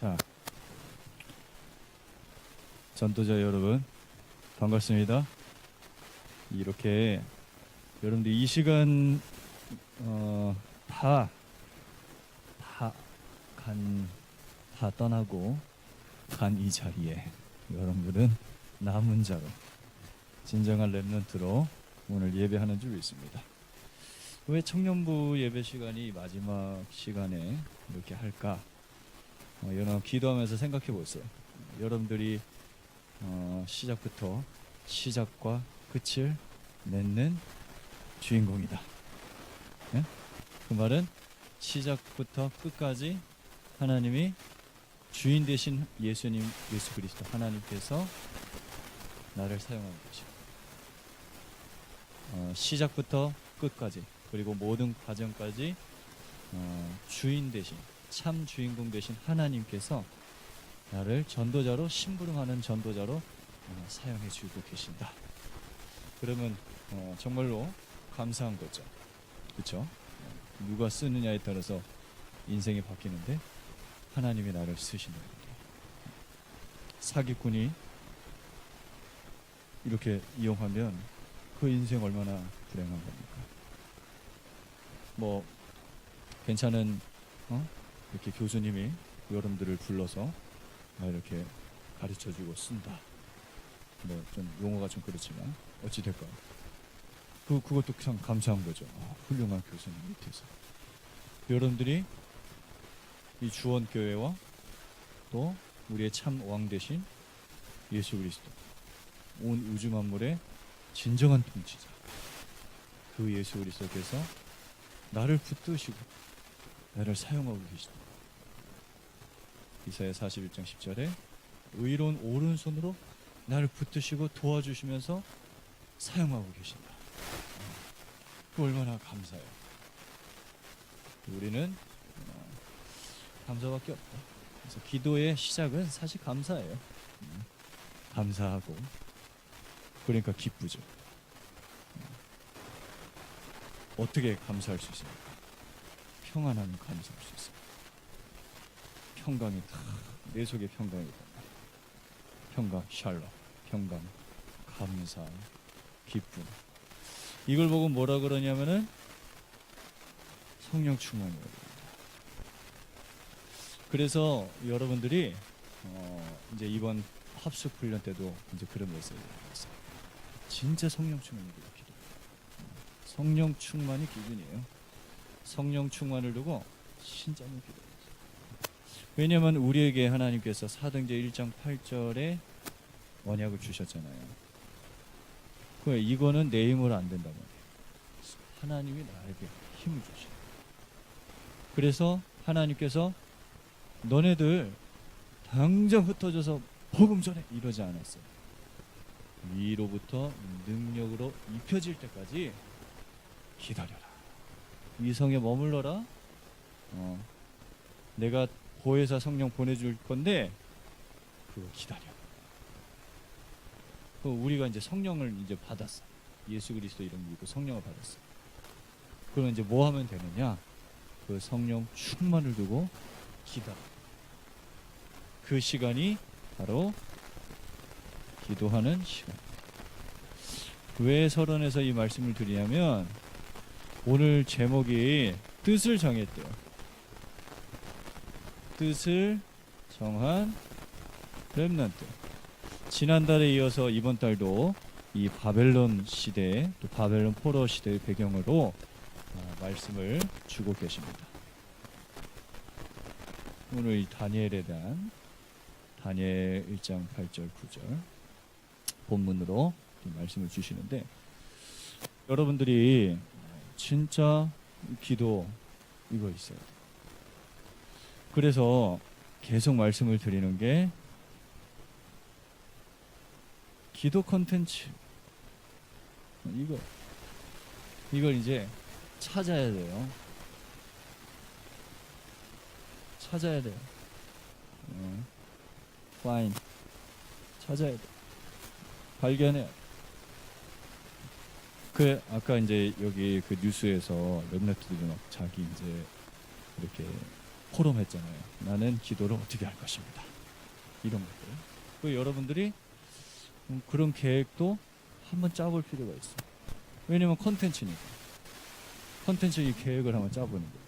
자, 전도자 여러분 반갑습니다. 이렇게 여러분들 이 시간 어, 다다간다 떠나고 간 이 자리에 여러분들은 남은 자로 진정한 렘넌트로 오늘 예배하는 줄 믿습니다. 왜 청년부 예배 시간이 마지막 시간에 이렇게 할까? 어, 여러분 기도하면서 생각해 보세요. 여러분들이 어, 시작부터 시작과 끝을 맺는 주인공이다. 예? 그 말은 시작부터 끝까지 하나님이 주인 되신 예수님 예수 그리스도 하나님께서 나를 사용하는 것이다. 어, 시작부터 끝까지 그리고 모든 과정까지 어, 주인 되신 참 주인공 되신 하나님께서 나를 전도자로 심부름하는 전도자로 어, 사용해 주고 계신다. 그러면 어, 정말로 감사한 거죠. 그렇죠? 누가 쓰느냐에 따라서 인생이 바뀌는데 하나님이 나를 쓰시는 거예요. 사기꾼이 이렇게 이용하면 그 인생 얼마나 불행한 겁니까? 뭐 괜찮은 어? 이렇게 교수님이 여러분들을 불러서 아, 이렇게 가르쳐주고 쓴다. 뭐 좀 용어가 좀 그렇지만 어찌 될까요? 그 그것도 참 감사한 거죠. 아, 훌륭한 교수님 밑에서 여러분들이 이 주원 교회와 또 우리의 참왕 되신 예수 그리스도 온 우주 만물의 진정한 통치자 그 예수 그리스도께서 나를 붙드시고 나를 사용하고 계시다. 이사야 41장 10절에 의로운 오른손으로 나를 붙드시고 도와주시면서 사용하고 계신다. 그 얼마나 감사해요. 우리는 어, 감사밖에 없다. 그래서 기도의 시작은 사실 감사예요. 음, 감사하고 그러니까 기쁘죠. 음. 어떻게 감사할 수 있습니까? 평안하면 감사할 수 있습니다. 평강이 다 내 속에 평강이 있다. 평강, 샬롬, 평강, 감사, 기쁨. 이걸 보고 뭐라 그러냐면은 성령 합니다. 그래서 여러분들이 어 이제 이번 합숙 훈련 때도 이제 그런 메시지를 받았어요. 진짜 성령 충만이 기도. 성령 충만이 기준이에요. 성령 충만을 두고 신자는 기도. 왜냐하면 우리에게 하나님께서 사도행전 1장 8절에 언약을 주셨잖아요. 그 이거는 내 힘으로 안 말이에요. 하나님이 나에게 힘을 주셔. 그래서 하나님께서 너네들 당장 흩어져서 복음 전해 이러지 않았어요. 위로부터 능력으로 입혀질 때까지 기다려라. 이 성에 머물러라. 어, 내가 보혜사 성령 보내줄 건데 그거 기다려. 그 우리가 이제 성령을 이제 받았어. 예수 그리스도 이름 믿고 성령을 받았어. 그러면 이제 뭐 하면 되느냐? 그 성령 충만을 두고 기다려. 그 시간이 바로 기도하는 시간. 왜 서론에서 이 말씀을 드리냐면 오늘 제목이 뜻을 정했대요. 뜻을 정한 렘넌트. 지난달에 이어서 이번 달도 이 바벨론 시대 또 바벨론 포로 시대의 배경으로 어, 말씀을 주고 계십니다. 오늘 이 다니엘에 대한 다니엘 1장 8절 9절 본문으로 이 말씀을 주시는데 여러분들이 진짜 기도 이거 있어요. 그래서 계속 말씀을 드리는 게 기도 컨텐츠 이거 이걸 이제 찾아야 돼요. 찾아야 돼요. 어. 파인 찾아야 돼. 발견해. 그 아까 이제 여기 그 뉴스에서 랩네트들이 막 자기 이제 이렇게 포럼 했잖아요. 나는 기도를 어떻게 할 것입니다. 이런 것들. 그 여러분들이 음, 그런 계획도 한번 짜볼 필요가 있어. 왜냐면 컨텐츠니까. 컨텐츠 이 계획을 한번 짜보는 거예요.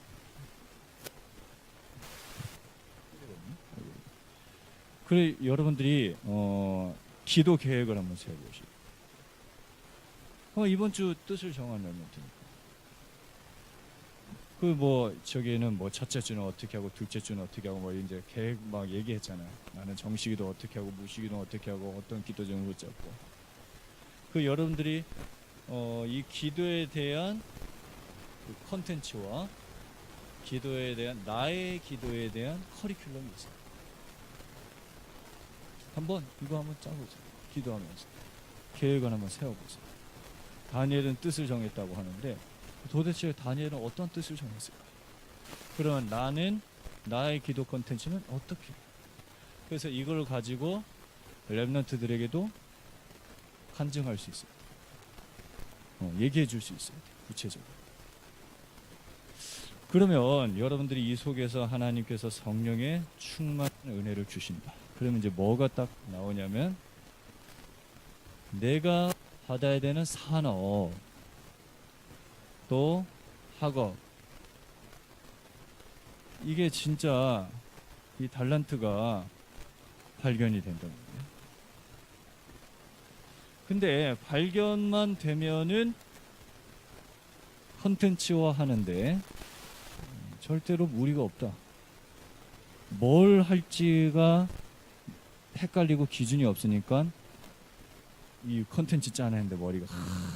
그래 여러분들이 어, 기도 계획을 한번 세워보시고 어, 이번 주 뜻을 정하면 되니까. 그 뭐 저기는 뭐 첫째 주는 어떻게 하고 둘째 주는 어떻게 하고 뭐 이제 계획 막 얘기했잖아요. 나는 정식기도 어떻게 하고 무식기도 어떻게 하고 어떤 기도 종류 잡고. 그 여러분들이 어, 이 기도에 대한 그 컨텐츠와 기도에 대한 나의 기도에 대한 커리큘럼이 있어요. 한번 이거 한번 짜보세요. 기도하면서 계획을 한번 세워보세요. 다니엘은 뜻을 정했다고 하는데 도대체 다니엘은 어떤 뜻을 정했을까? 그러면 나는 나의 기도 컨텐츠는 어떻게? 그래서 이걸 가지고 랩런트들에게도 간증할 수 있어요. 어, 얘기해 줄 수 있어요. 구체적으로. 그러면 여러분들이 이 속에서 하나님께서 성령의 충만한 은혜를 주신다. 그러면 이제 뭐가 딱 나오냐면 내가 받아야 되는 산업 또 학업 이게 진짜 이 달란트가 발견이 된다는 거예요. 근데 발견만 되면은 컨텐츠화 하는데 음, 절대로 무리가 없다. 뭘 할지가 헷갈리고 기준이 없으니까 이 컨텐츠 짜내는데 머리가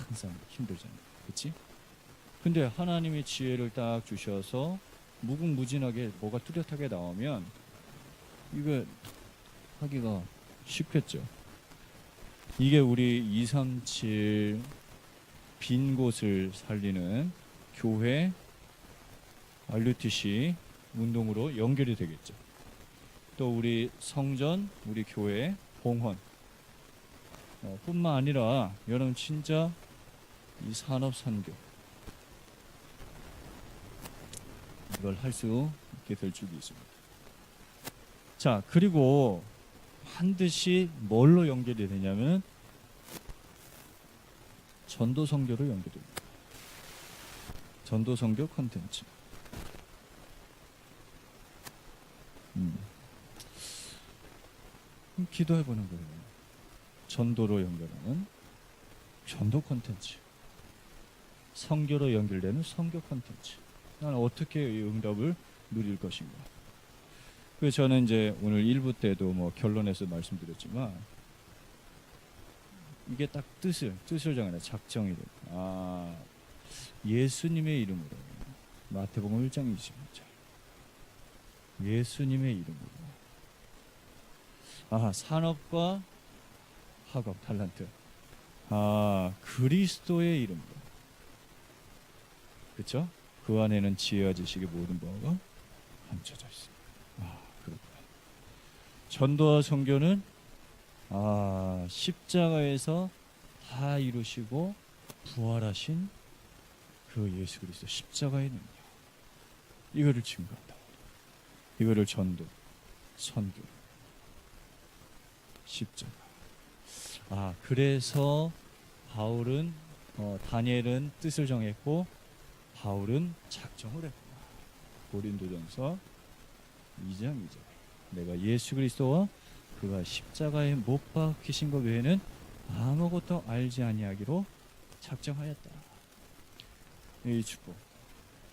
항상 힘들잖아요. 그렇지? 근데 하나님의 지혜를 딱 주셔서 무궁무진하게 뭐가 뚜렷하게 나오면 이거 하기가 쉽겠죠. 이게 우리 237 빈 곳을 살리는 교회 RUTC 운동으로 연결이 되겠죠. 또 우리 성전, 우리 교회 봉헌 어, 뿐만 아니라 여러분 진짜 이 산업 선교 이걸 할 수 있게 될 줄이 있습니다. 자 그리고 반드시 뭘로 연결이 되냐면 전도 선교로 연결됩니다. 전도 선교 컨텐츠. 음. 기도해 보는 거예요. 전도로 연결하는 전도 컨텐츠. 선교로 연결되는 선교 컨텐츠. 나는 어떻게 이 응답을 누릴 것인가? 그래서 저는 이제 오늘 1부 때도 뭐 결론에서 말씀드렸지만 이게 딱 뜻을 뜻을 정하는 작정이 돼. 아 예수님의 이름으로 마태복음 1장 26절. 예수님의 이름으로. 아 산업과 학업 탈란트. 아 그리스도의 이름으로. 그렇죠? 그 안에는 지혜와 지식의 모든 바가 감춰져 있습니다. 아 그렇구나. 전도와 선교는 아 십자가에서 다 이루시고 부활하신 그 예수 그리스도 십자가의 능력 이거를 증거한다. 이거를 전도, 선교, 십자가. 아 그래서 바울은 어, 다니엘은 뜻을 정했고 바울은 작정을 했구나. 고린도전서 2장 2절. 내가 예수 그리스도와 그가 십자가에 못 박히신 것 외에는 아무것도 알지 아니하기로 작정하였다. 이 축복.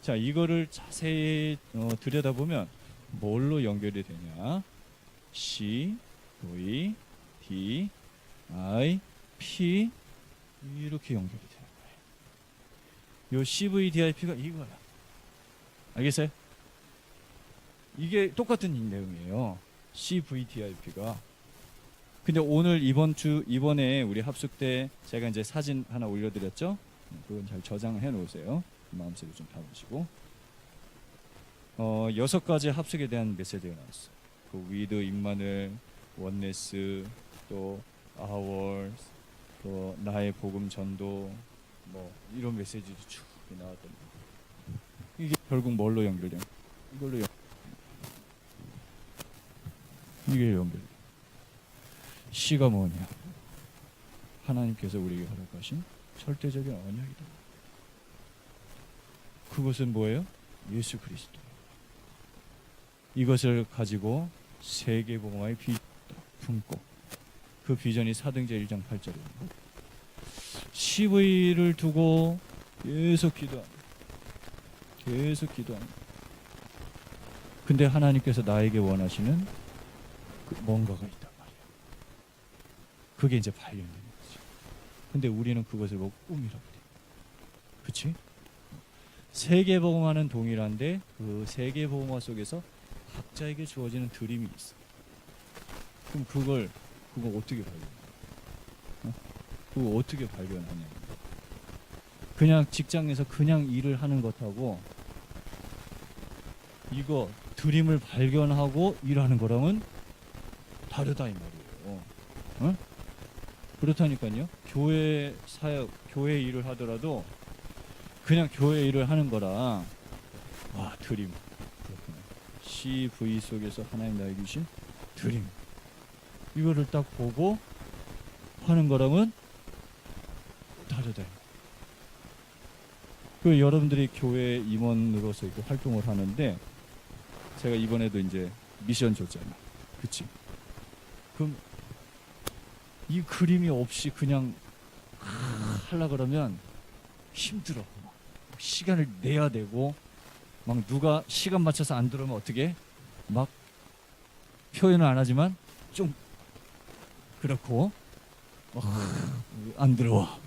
자, 이거를 자세히 어, 들여다보면 뭘로 연결이 되냐? C, V, D, I, P 이렇게 연결이 되는 거예요. 요 CVDIP가 이거야. 알겠어요? 이게 똑같은 내용이에요. CVDIP가. 근데 오늘 이번 주 이번에 우리 합숙 때 제가 이제 사진 하나 올려드렸죠. 그건 잘 저장해 놓으세요. 마음속에 좀 담으시고. 어 여섯 가지 합숙에 대한 메시지가 나왔어. 그 위드 임마늘, 원네스, 또 아워스, 또 나의 복음 전도, 뭐 이런 메시지도 쭉 나왔던 거. 이게 결국 뭘로 연결돼요? 이걸로 연. 이게 연결. 시가 뭐냐? 하나님께서 우리에게 허락하신 절대적인 언약이다. 그것은 뭐예요? 예수 그리스도. 이것을 가지고 세계 복음화의 비 품고 그 비전이 사도행전 1장 8절입니다. CV를 두고 계속 기도합니다. 계속 기도합니다. 근데 하나님께서 나에게 원하시는 그 뭔가가 있단 말이야. 그게 이제 발견되는 거지. 근데 우리는 그것을 보고 꿈이라고 돼. 그치? 세계복음화는 동일한데 그 세계복음화 속에서 각자에게 주어지는 드림이 있어. 그럼 그걸 그거 어떻게 발견해? 어? 그거 어떻게 발견하냐? 그냥 직장에서 그냥 일을 하는 것하고 이거 드림을 발견하고 일하는 거랑은 다르다 이 말이에요. 어? 그렇다니까요. 교회 사역, 교회 일을 하더라도 그냥 교회 일을 하는 거랑 와 드림 그렇구나. CV 속에서 하나님 나에게 주신 드림 이거를 딱 보고 하는 거랑은 다르다. 그 여러분들이 교회 임원으로서 이렇게 활동을 하는데 제가 이번에도 이제 미션 줬잖아. 그치? 그럼 이 그림이 없이 그냥 하려 그러면 힘들어. 막 시간을 내야 되고 막 누가 시간 맞춰서 안 들어오면 어떻게? 막 표현은 안 하지만 좀 그렇고 막안 들어와.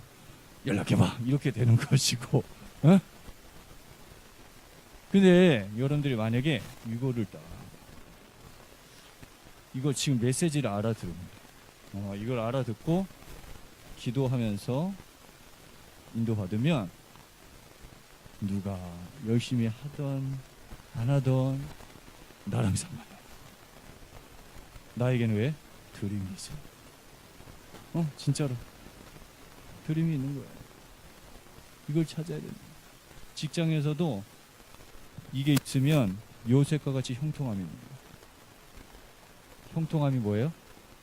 연락해봐. 이렇게 되는 것이고 어? 근데 여러분들이 만약에 이거를 딱 이거 지금 메시지를 알아들으면 어, 이걸 알아듣고 기도하면서 인도받으면 누가 열심히 하던 안 하던 나랑 상관없어. 나에게는 왜? 드림이 있 어어 진짜로. 드림이 있는 거야 이걸 찾아야 된다. 직장에서도 이게 있으면 요셉과 같이 거야 형통함이 뭐예요?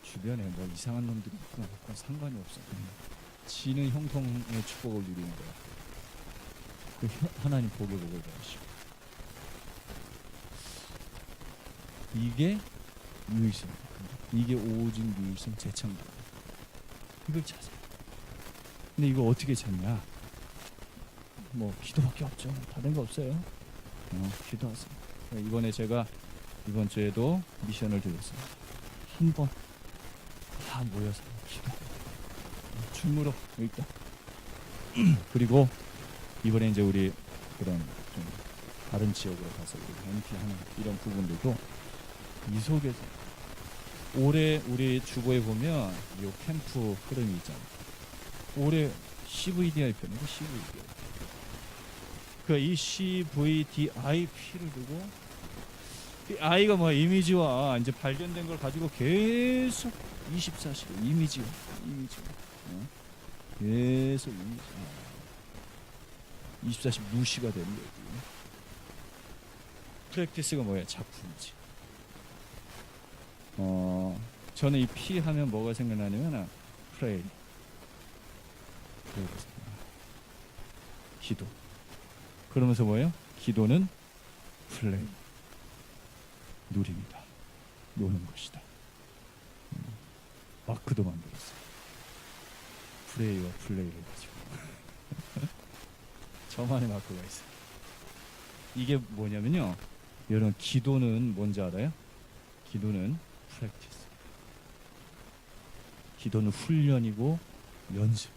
주변에 뭐 이상한 놈들이 있고 그건 상관이 없어 지는 형통의 축복을 누리는 거야. 그 혀- 하나님 복을 받으시고. 이게 유일성. 이게 오직 유일성 재창조 이걸 찾아 근데 이거 어떻게 찾냐? 뭐 기도밖에 없죠. 다른 거 없어요. 어, 기도하세요. 이번에 제가 이번 주에도 미션을 드렸어요 한 번 다 모여서 기도. 춤으로 있다 그리고 이번에 이제 우리 그런 좀 다른 지역으로 가서 우리 MT하는 이런 부분들도 이 속에서 올해 우리 주보에 보면 이 캠프 흐름이 있잖아요. 올해 CVDI 편이고 CVDI. 그이 CVDIP를 두고 이 I가 뭐야 이미지와 이제 발견된 걸 가지고 계속 24시간 이미지와 이미지와 어? 계속 이미지. 24시 무시가 되는 거지. 프랙티스가 뭐야? 작품이지. 어, 저는 이 P 하면 뭐가 생각나냐면 프레이. 생각나. 기도. 그러면서 뭐예요? 기도는 플레이. 누림이다. 노는 것이다. 음, 마크도 만들었어. 프레이와 플레이를 가지고. 저만의 마크가 있어요. 이게 뭐냐면요. 여러분 기도는 뭔지 알아요? 기도는 프랙티스. 기도는 훈련이고 연습.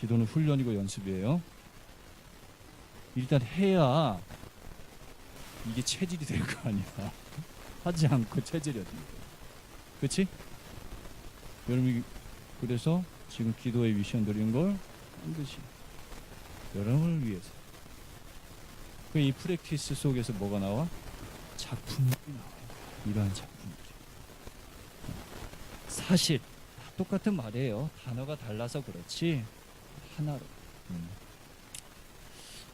기도는 훈련이고 연습이에요. 일단 해야 이게 체질이 될 거 아니야. 하지 않고 체질이 어떻게 돼? 그렇지? 여러분이 그래서 지금 기도의 미션 드린 걸 반드시 여러분을 위해서. 그 이 프랙티스 속에서 뭐가 나와? 작품들이 나와요. 이러한 작품들이. 사실 다 똑같은 말이에요. 단어가 달라서 그렇지 하나로. 음.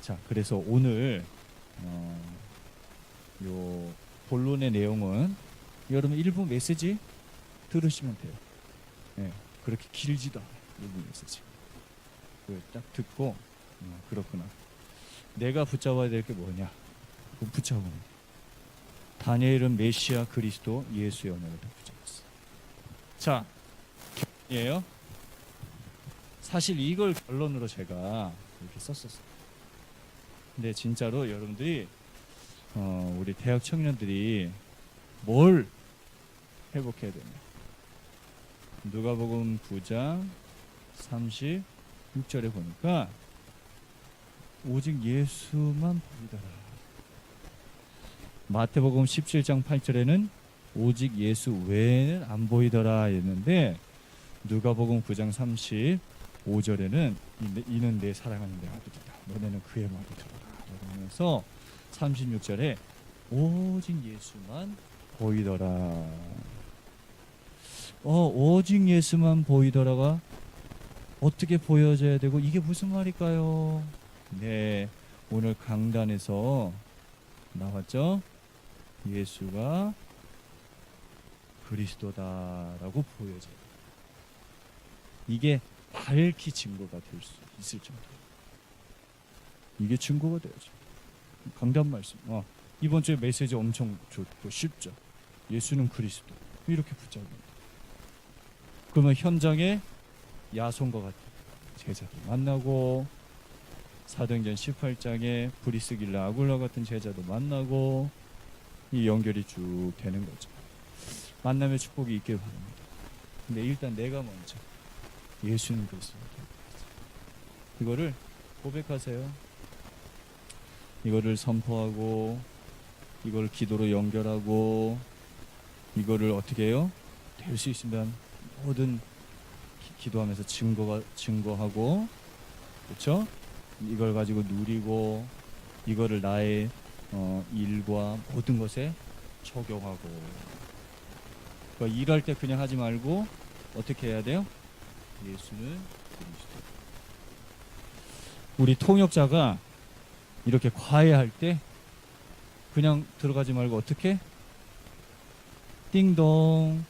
자, 그래서 오늘 어, 요 본론의 내용은 여러분 일부 메시지 들으시면 돼요. 예, 그렇게 길지도 않아요. 일부 메시지. 그걸 딱 듣고 어, 그렇구나. 내가 붙잡아야 될 게 뭐냐? 그 붙잡으면 돼. 다니엘은 메시아 그리스도 예수의 언어를 다 붙잡았어. 자, 결론이에요. 사실 이걸 결론으로 제가 이렇게 썼었어요. 근데 진짜로 여러분들이 어, 우리 대학 청년들이 뭘 회복해야 되냐? 누가복음 9장 36절에 보니까 오직 예수만 보이더라. 마태복음 17장 8절에는 오직 예수 외에는 안 보이더라 했는데 누가복음 9장 35절에는 이는 내 사랑하는 내 아들이다. 너네는 그의 말을 들어라. 그러면서 36절에 오직 예수만 보이더라. 어, 오직 예수만 보이더라가 어떻게 보여져야 되고 이게 무슨 말일까요? 네, 오늘 강단에서 나왔죠? 예수가 그리스도다라고 보여져요. 이게 밝히 증거가 될 수 있을 정도. 이게 증거가 되어죠. 강단 말씀. 어, 이번 주에 메시지 엄청 좋고 쉽죠. 예수는 그리스도. 이렇게 붙잡습니다. 그러면 현장에 야손과 같은 제자들 만나고 사도행전 18장에 브리스길라 아굴라 같은 제자도 만나고 이 연결이 쭉 되는 거죠. 만남의 축복이 있길 바랍니다. 근데 일단 내가 먼저 예수는 그리스도 이거를 고백하세요. 이거를 선포하고 이걸 기도로 연결하고 이거를 어떻게 해요? 될 수 있으면 모든 기, 기도하면서 증거가 증거하고 그렇죠? 이걸 가지고 누리고 이거를 나의 어, 일과 모든 것에 적용하고 그러니까 일할 때 그냥 하지 말고 어떻게 해야 돼요? 예수는 그리스도. 우리 통역자가 이렇게 과외할 때 그냥 들어가지 말고 어떻게? 띵동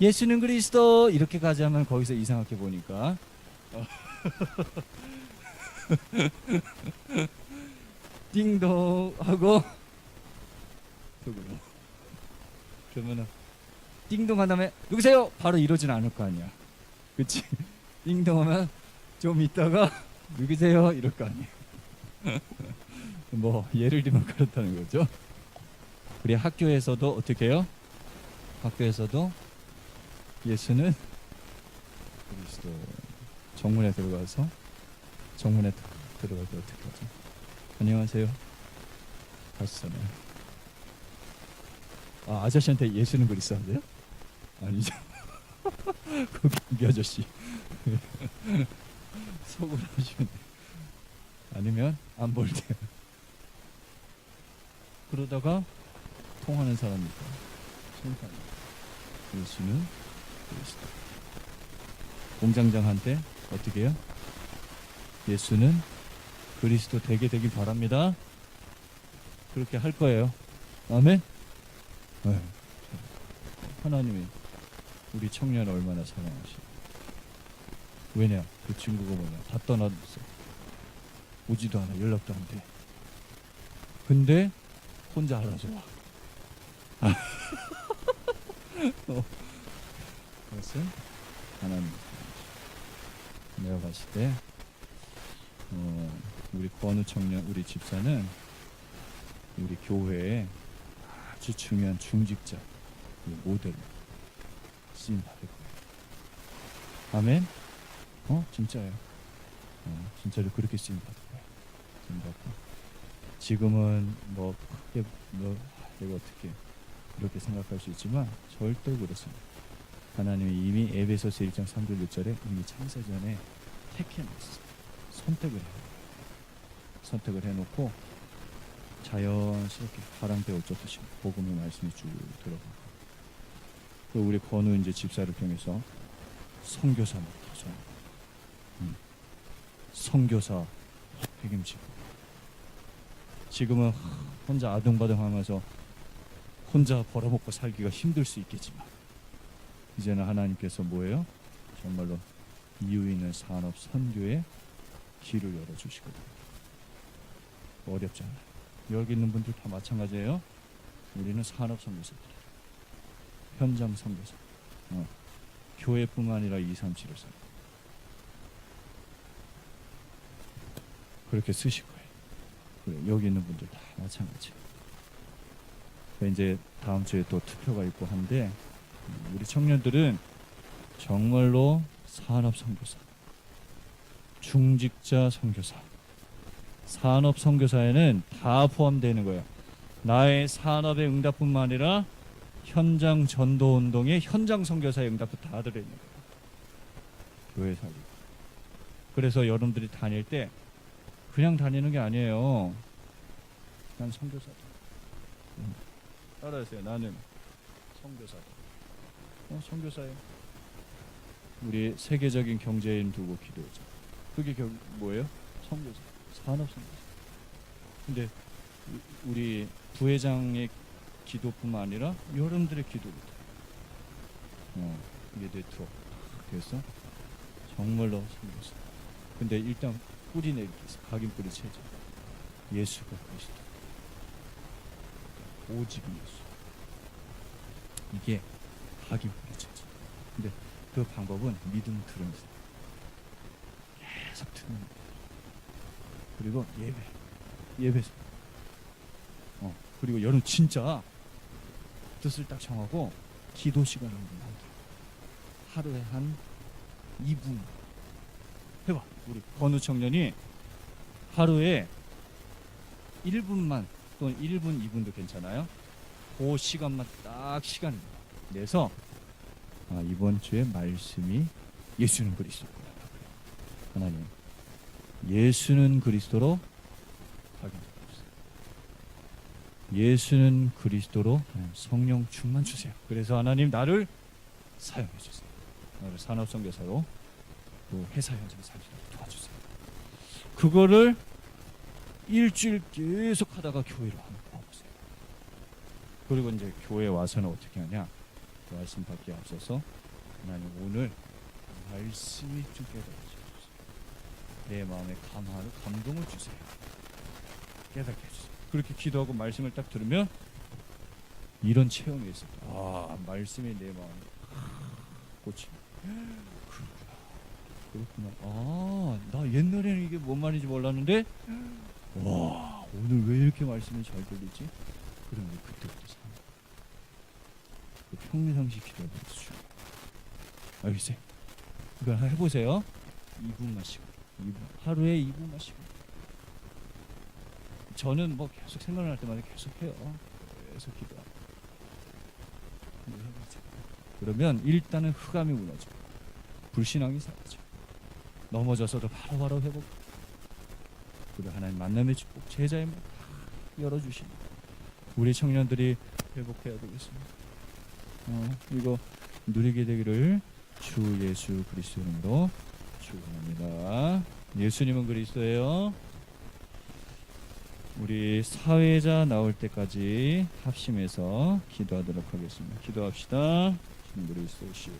예수는 그리스도 이렇게 가지 하면 거기서 이상하게 보니까 어. 띵동 하고 속으로 그러면은 띵동 한 다음에 누구세요? 바로 이러진 않을 거 아니야 그치? 띵동 하면 좀 있다가 누구세요? 이럴 거 아니야 뭐 예를 들면 그렇다는 거죠 우리 학교에서도 어떻게 해요? 학교에서도 예수는 그리스도 정문에 들어가서 정문에 들- 들어갈 때 어떻게 하죠? 안녕하세요. 하시잖아요. 아 아저씨한테 예수는 그리스도 한대요? 아니죠. 그 경비 아저씨 속으로 하시면. 아니면 안 볼 때. 그러다가 통하는 사람이 있다. 심판. 예수는 그리스도. 공장장한테 어떻게 해요? 예수는 그리스도 되게 되길 바랍니다. 그렇게 할 거예요. 아멘. 네. 하나님이 우리 청년을 얼마나 사랑하시. 왜냐? 그 친구가 뭐냐? 다 떠났어. 오지도 않아. 연락도 안 돼. 근데 혼자 알아서 와. 어. 그것은 하나님. 내가 봤을 때 어, 권우 청년 우리 집사는 우리 교회에 아주 중요한 중직자 그 모델 쓰임 받을 거예요. 아멘. 어 진짜예요. 어, 진짜로 그렇게 쓰임 받을 거예요. 쓰임 받고 지금은 뭐 크게 뭐 내가 어떻게 그렇게 생각할 수 있지만 절대 그렇습니다. 하나님이 이미 에베소서 1장 3절 6절에 이미 창세 전에 택해놨어요. 선택을 해요. 선택을 해놓고 자연스럽게 바람배 어쩌듯이 복음의 말씀이 쭉 들어가고 또 우리 권우 이제 집사를 통해서 선교사 맡아서 음, 선교사 책임지고 지금은 혼자 아둥바둥하면서 혼자 벌어먹고 살기가 힘들 수 있겠지만 이제는 하나님께서 뭐예요? 정말로 이유 있는 산업 선교에 길을 열어주시거든요. 어렵지 않아요. 여기 있는 분들 다 마찬가지예요. 우리는 산업 선교사들, 현장 선교사, 어, 교회뿐만 아니라 2, 3, 7을 사 그렇게 쓰실 거예요. 그래, 여기 있는 분들 다 마찬가지. 이제 다음 주에 또 투표가 있고 한데 음, 우리 청년들은 정말로 산업 선교사, 중직자 선교사, 산업 선교사에는 다 포함되는 거예요. 나의 산업의 응답뿐만 아니라 현장 전도 운동의 현장 선교사의 응답도 다 들어 있는 거예요. 교회 살리. 그래서 여러분들이 다닐 때 그냥 다니는 게 아니에요. 난 선교사다. 음. 따라하세요. 나는 선교사다. 어, 선교사예요. 우리 세계적인 경제인 두고 기도하자. 그게 결 뭐예요? 선교사, 산업 선교사. 근데 우- 우리 부회장의 기도뿐만 아니라 여러분들의 기도도 돼. 어, 이게 네트워크. 그래서 정말로 선교사. 근데 일단 뿌리 있어. 각인 뿌리 체제. 예수가 그리스도. 오직 예수. 이게 각인 뿌리 체제. 근데 그 방법은 믿음 들으면서 계속 듣는 거예요. 그리고 예배. 예배. 어, 그리고 여러분 진짜 뜻을 딱 정하고 기도 시간을 만들어. 하루에 한 2분 해봐. 우리 건우 청년이 하루에 1분만 또는 1분, 2분도 괜찮아요. 그 시간만 딱 시간 내서 아, 이번 주에 말씀이 예수는 그리스도구나. 하나님, 예수는 그리스도로. 예수는 그리스도로 성령 충만 주세요. 그래서 하나님 나를 사용해 주세요. 나를 산업 선교사로 또 회사 현장 살리도록 도와주세요. 그거를 일주일 계속 하다가 교회로 한번 와보세요. 그리고 이제 교회 와서는 어떻게 하냐? 그 말씀 받기 앞서서 하나님 오늘 말씀이 좀 깨달아. 내 마음에 감화를 감동을 주세요. 깨닫게 해주세요. 그렇게 기도하고 말씀을 딱 들으면 이런 체험이 있어요. 아 말씀이 내 마음에 꽂히. 그렇구나. 아, 나 옛날에는 이게 뭔 말인지 몰랐는데, 와, 오늘 왜 이렇게 말씀이 잘 들리지? 그러면 그때부터 사. 그 평상시 해주죠. 알겠어요? 이거 한번 해보세요. 2분만 시간. 2분. 하루에 2분만 시간. 저는 뭐 계속 생각날 때마다 계속 해요. 계속 해보세요. 그러면 일단은 흑암이 무너져. 불신앙이 사라져. 넘어져서도 바로바로 회복. 그리고 하나님 만남의 축복, 제자의 문 열어주시니 우리 청년들이 회복해야 되겠습니다. 어, 이거 누리게 되기를 주 예수 그리스도 이름으로 축원합니다. 예수님은 그리스도예요. 우리 사회자 나올 때까지 합심해서 기도하도록 하겠습니다. 기도합시다. 주님 그리스도시요.